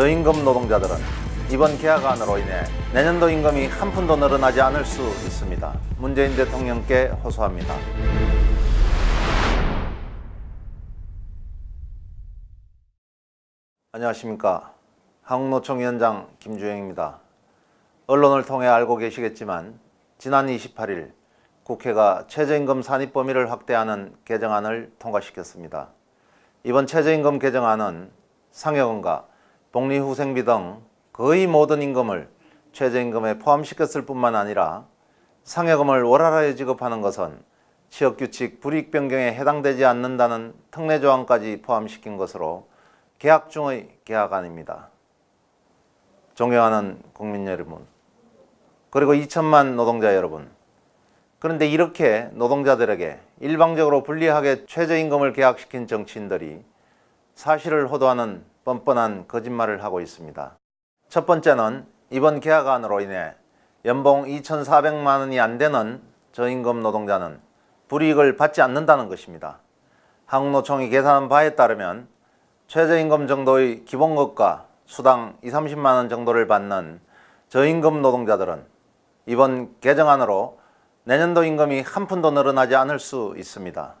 저임금 노동자들은 이번 계약안으로 인해 내년도 임금이 한 푼도 늘어나지 않을 수 있습니다. 문재인 대통령께 호소합니다. 안녕하십니까. 한국노총 위원장 김주영입니다. 언론을 통해 알고 계시겠지만 지난 28일 국회가 최저임금 산입 범위를 확대하는 개정안을 통과시켰습니다. 이번 최저임금 개정안은 상여금과 복리후생비 등 거의 모든 임금을 최저임금에 포함시켰을 뿐만 아니라 상여금을 월하라에 지급하는 것은 취업규칙 불이익 변경에 해당되지 않는다는 특례 조항까지 포함시킨 것으로 계약 중의 계약안입니다. 존경하는 국민 여러분, 그리고 2천만 노동자 여러분, 그런데 이렇게 노동자들에게 일방적으로 불리하게 최저임금을 계약시킨 정치인들이 사실을 호도하는 뻔뻔한 거짓말을 하고 있습니다. 첫 번째는 이번 계약안으로 인해 연봉 2,400만 원이 안 되는 저임금 노동자는 불이익을 받지 않는다는 것입니다. 한국노총이 계산한 바에 따르면 최저임금 정도의 기본급과 수당 2, 30만 원 정도를 받는 저임금 노동자들은 이번 개정안으로 내년도 임금이 한 푼도 늘어나지 않을 수 있습니다.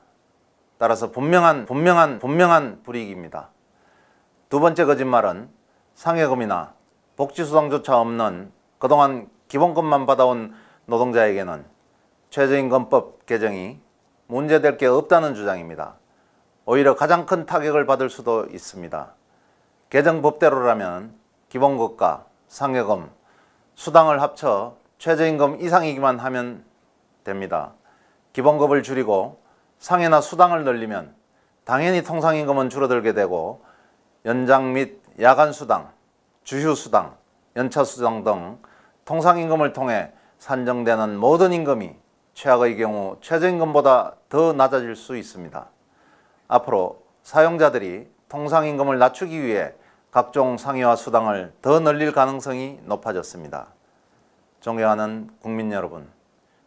따라서 분명한 분명한 분명한 불이익입니다. 두 번째 거짓말은 상여금이나 복지수당조차 없는 그동안 기본급만 받아온 노동자에게는 최저임금법 개정이 문제될 게 없다는 주장입니다. 오히려 가장 큰 타격을 받을 수도 있습니다. 개정 법대로라면 기본급과 상여금, 수당을 합쳐 최저임금 이상이기만 하면 됩니다. 기본급을 줄이고 상해나 수당을 늘리면 당연히 통상임금은 줄어들게 되고 연장 및 야간 수당, 주휴 수당, 연차 수당 등 통상 임금을 통해 산정되는 모든 임금이 최악의 경우 최저임금보다 더 낮아질 수 있습니다. 앞으로 사용자들이 통상 임금을 낮추기 위해 각종 상여와 수당을 더 늘릴 가능성이 높아졌습니다. 존경하는 국민 여러분,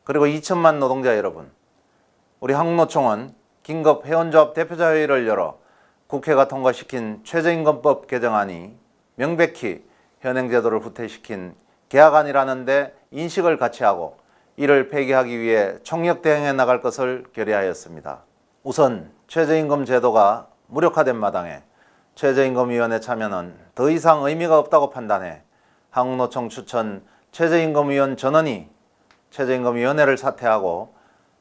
그리고 2천만 노동자 여러분, 우리 한국노총은 긴급 회원조합 대표자 회의를 열어 국회가 통과시킨 최저임금법 개정안이 명백히 현행제도를 후퇴시킨 계약안이라는데 인식을 같이 하고 이를 폐기하기 위해 총력 대응해 나갈 것을 결의하였습니다. 우선 최저임금 제도가 무력화된 마당에 최저임금위원회 참여는 더 이상 의미가 없다고 판단해 한국노총 추천 최저임금위원 전원이 최저임금위원회를 사퇴하고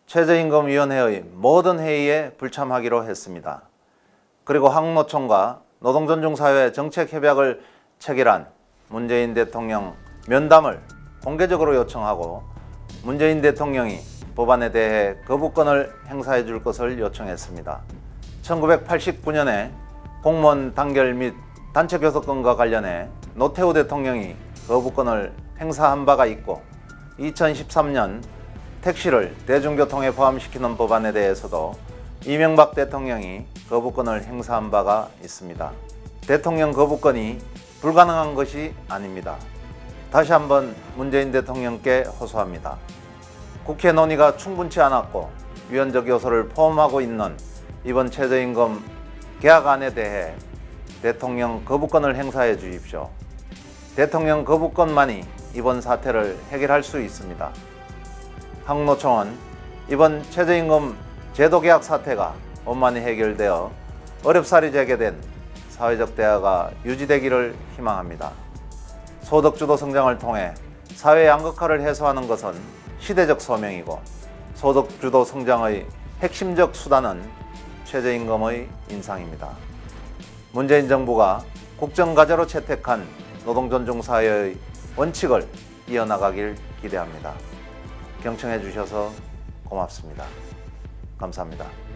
최저임금위원회의 모든 회의에 불참하기로 했습니다. 그리고 한국노총과 노동존중사회 정책협약을 체결한 문재인 대통령 면담을 공개적으로 요청하고 문재인 대통령이 법안에 대해 거부권을 행사해 줄 것을 요청했습니다. 1989년에 공무원 단결 및 단체 교섭권과 관련해 노태우 대통령이 거부권을 행사한 바가 있고 2013년 택시를 대중교통에 포함시키는 법안에 대해서도 이명박 대통령이 거부권을 행사한 바가 있습니다. 대통령 거부권이 불가능한 것이 아닙니다. 다시 한번 문재인 대통령께 호소합니다. 국회 논의가 충분치 않았고 위헌적 요소를 포함하고 있는 이번 최저임금 계약안에 대해 대통령 거부권을 행사해 주십시오. 대통령 거부권만이 이번 사태를 해결할 수 있습니다. 한국노총은 이번 최저임금 제도계약 사태가 원만히 해결되어 어렵사리 재개된 사회적 대화가 유지되기를 희망합니다. 소득주도 성장을 통해 사회 양극화를 해소하는 것은 시대적 소명이고 소득주도 성장의 핵심적 수단은 최저임금의 인상입니다. 문재인 정부가 국정과제로 채택한 노동존중사회의 원칙을 이어나가길 기대합니다. 경청해 주셔서 고맙습니다. 감사합니다.